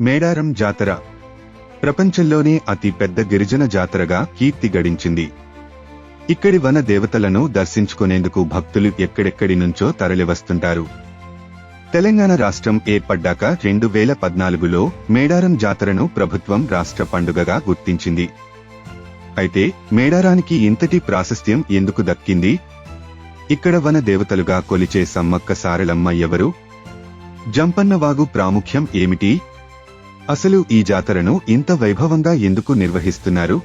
మేడారం జాతర. ప్రపంచంలోనే అతి పెద్ద గిరిజన జాతరగా కీర్తి గడించింది. ఇక్కడి వన దేవతలను దర్శించుకునేందుకు భక్తులు ఎక్కడెక్కడి నుంచో తరలివస్తుంటారు. తెలంగాణ రాష్ట్రం ఏర్పడ్డాక రెండు వేల పద్నాలుగులో మేడారం జాతరను ప్రభుత్వం రాష్ట్ర పండుగగా గుర్తించింది. అయితే మేడారానికి ఇంతటి ప్రాశస్త్యం ఎందుకు దక్కింది? ఇక్కడ వన దేవతలుగా కొలిచే సమ్మక్క సారలమ్మ ఎవరు? జంపన్నవాగు ప్రాముఖ్యం ఏమిటి? అసలు ఈ జాతరను ఇంత వైభవంగా ఎందుకు నిర్వహిస్తున్నారు?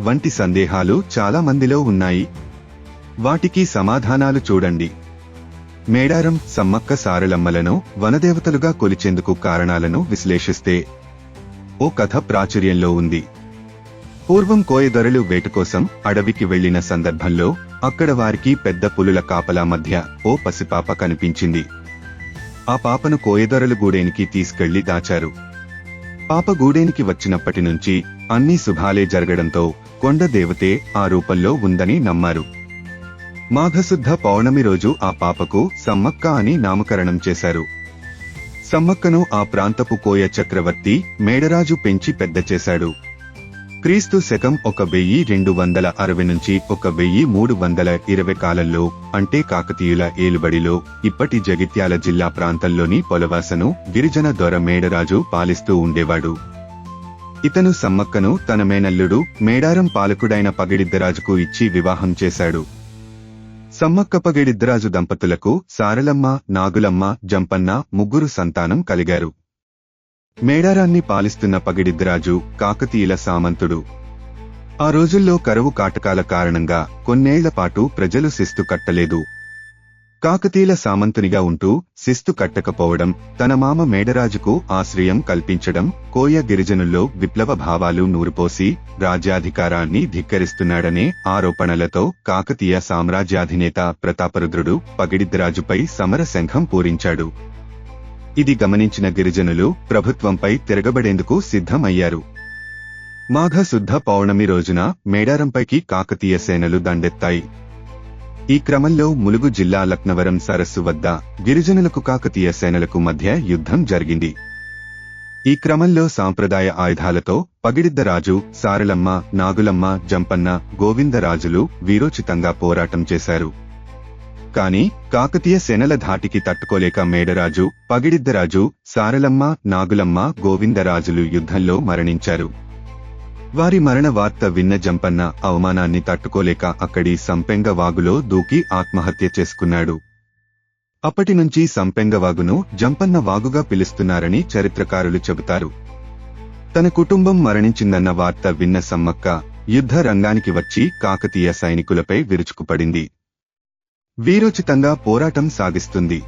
వంటి సందేహాలు చాలా మందిలో ఉన్నాయి. వాటికి సమాధానాలు చూడండి. మేడారం సమ్మక్క సారలమ్మలను వనదేవతలుగా కొలిచేందుకు కారణాలను విశ్లేషిస్తే ఓ కథ ప్రాచుర్యంలో ఉంది. పూర్వం కోయదొరలు వేట కోసం అడవికి వెళ్ళిన సందర్భంలో అక్కడ వారికి పెద్ద పులుల కాపలా మధ్య ఓ పసిపాప కనిపించింది. ఆ పాపను కోయదొరలు గూడేనికి తీసుకెళ్ళి దాచారు. పాప గూడేనికి వచ్చినప్పటి నుంచి అన్ని శుభాలే జరగడంతో కొండ దేవతే ఆ రూపంలో ఉందని నమ్మారు. మాఘశుద్ధ పౌర్ణమి రోజు ఆ పాపకు సమ్మక్క అని నామకరణం చేశారు. సమ్మక్కను ఆ ప్రాంతపు కోయ చక్రవర్తి మేడరాజు పెంచి పెద్ద చేశాడు. క్రీస్తు శకం ఒక వెయ్యి రెండు వందల అరవై నుంచి ఒక వెయ్యి మూడు వందల ఇరవై కాలంలో అంటే కాకతీయుల ఏలుబడిలో ఇప్పటి జగిత్యాల జిల్లా ప్రాంతంలోని పొలవాసను గిరిజన దొర మేడరాజు పాలిస్తూ ఉండేవాడు. ఇతను సమ్మక్కను తన మేనల్లుడు మేడారం పాలకుడైన పగిడిద్దరాజుకు ఇచ్చి వివాహం చేశాడు. సమ్మక్క పగిడిద్దరాజు దంపతులకు సారలమ్మ నాగులమ్మ జంపన్న ముగ్గురు సంతానం కలిగారు. మేడారాన్ని పాలిస్తున్న పగిడిద్దరాజు కాకతీయుల సామంతుడు. ఆ రోజుల్లో కరువు కాటకాల కారణంగా కొన్నేళ్ళ పాటు ప్రజలు శిస్తు కట్టలేదు. కాకతీయుల సామంతునిగా ఉంటూ శిస్తు కట్టకపోవడం తన మామ మేడరాజుకు ఆశ్రయం కల్పించడం కోయ గిరిజనుల్లో విప్లవ భావాలు నూరుపోసి రాజ్యాధికారాన్ని ధిక్కరిస్తున్నాడనే ఆరోపణలతో కాకతీయ సామ్రాజ్యాధినేత ప్రతాపరుద్రుడు పగిడిద్దరాజుపై సమరశంఖం పూరించాడు. ఇది గమనించిన గిరిజనులు ప్రభుత్వంపై తిరగబడేందుకు సిద్ధమయ్యారు. మాఘ శుద్ధ పౌర్ణమి రోజున మేడారంపైకి కాకతీయ సేనలు దండెత్తాయి. ఈ క్రమంలో ములుగు జిల్లా లక్నవరం సరస్సు వద్ద గిరిజనులకు కాకతీయ సేనలకు మధ్య యుద్ధం జరిగింది. ఈ క్రమంలో సాంప్రదాయ ఆయుధాలతో పగిడిద్దరాజు సారలమ్మ నాగులమ్మ జంపన్న గోవిందరాజులు వీరోచితంగా పోరాటం చేశారు. కాని కాకతీయ సేనల ధాటికి తట్టుకోలేక మేడరాజు పగిడిద్దరాజు సారలమ్మ నాగులమ్మ గోవిందరాజులు యుద్ధంలో మరణించారు. వారి మరణ వార్త విన్న జంపన్న అవమానాన్ని తట్టుకోలేక అక్కడి సంపెంగ వాగులో దూకి ఆత్మహత్య చేసుకున్నాడు. అప్పటి నుంచి జంపన్న వాగుగా పిలుస్తున్నారని చరిత్రకారులు చెబుతారు. తన కుటుంబం మరణించిందన్న వార్త విన్న సమ్మక్క యుద్ధ రంగానికి వచ్చి కాకతీయ సైనికులపై విరుచుకుపడింది. వీరోచితంగా పోరాటం సాగిస్తుంది.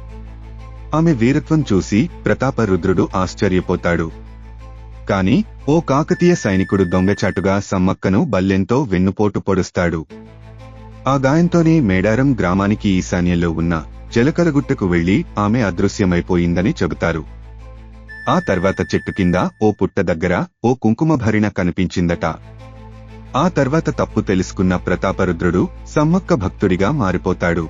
ఆమె వీరత్వం చూసి ప్రతాపరుద్రుడు ఆశ్చర్యపోతాడు. కాని ఓ కాకతీయ సైనికుడు దొంగచాటుగా సమ్మక్కను బల్లెంతో వెన్నుపోటు పొడుస్తాడు. ఆ గాయంతోనే మేడారం గ్రామానికి ఈశాన్యంలో ఉన్న జలకలగుట్టకు వెళ్ళి ఆమె అదృశ్యమైపోయిందని చెబుతారు. ఆ తర్వాత చెట్టు కింద ఓ పుట్ట దగ్గర ఓ కుంకుమభరిణ కనిపించిందట. ఆ తర్వాత తప్పు తెలుసుకున్న ప్రతాపరుద్రుడు సమ్మక్క భక్తుడిగా మారిపోతాడు.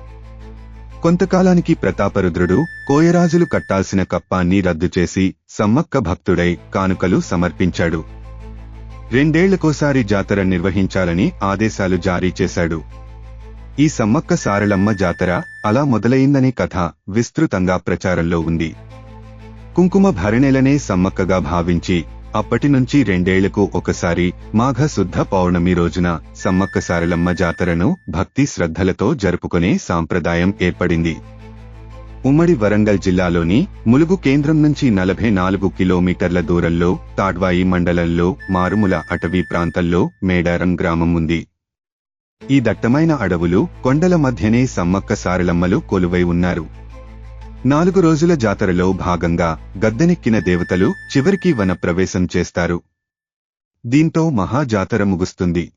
కొంతకాలానికి ప్రతాపరుద్రుడు కోయరాజులు కట్టాల్సిన కప్పాన్ని రద్దు చేసి సమ్మక్క భక్తుడై కానుకలు సమర్పించాడు. రెండేళ్ళకోసారి జాతర నిర్వహించాలని ఆదేశాలు జారీ చేశాడు. ఈ సమ్మక్క సారళమ్మ జాతర అలా మొదలైందనే కథ విస్తృతంగా ప్రచారంలో ఉంది. కుంకుమ భరణెలనే సమ్మక్కగా భావించి అప్పటి నుంచి రెండేళ్ళకు ఒకసారి మాఘ శుద్ధ పౌర్ణమి రోజున సమ్మక్క సారలమ్మ జాతరను భక్తి శ్రద్ధలతో జరుపుకునే సాంప్రదాయం ఏర్పడింది. ఉమ్మడి వరంగల్ జిల్లాలోని ములుగు కేంద్రం నుంచి నలభై నాలుగు కిలోమీటర్ల దూరంలో తాడ్వాయి మండలంలో మారుముల అటవీ ప్రాంతంలో మేడారం గ్రామం ఉంది. ఈ దట్టమైన అడవులు కొండల మధ్యనే సమ్మక్క సారలమ్మలు కొలువై ఉన్నారు. నాలుగు రోజుల జాతరలో భాగంగా గద్దెనెక్కిన దేవతలు చివరికి వన ప్రవేశం చేస్తారు. దీంతో మహాజాతర ముగుస్తుంది.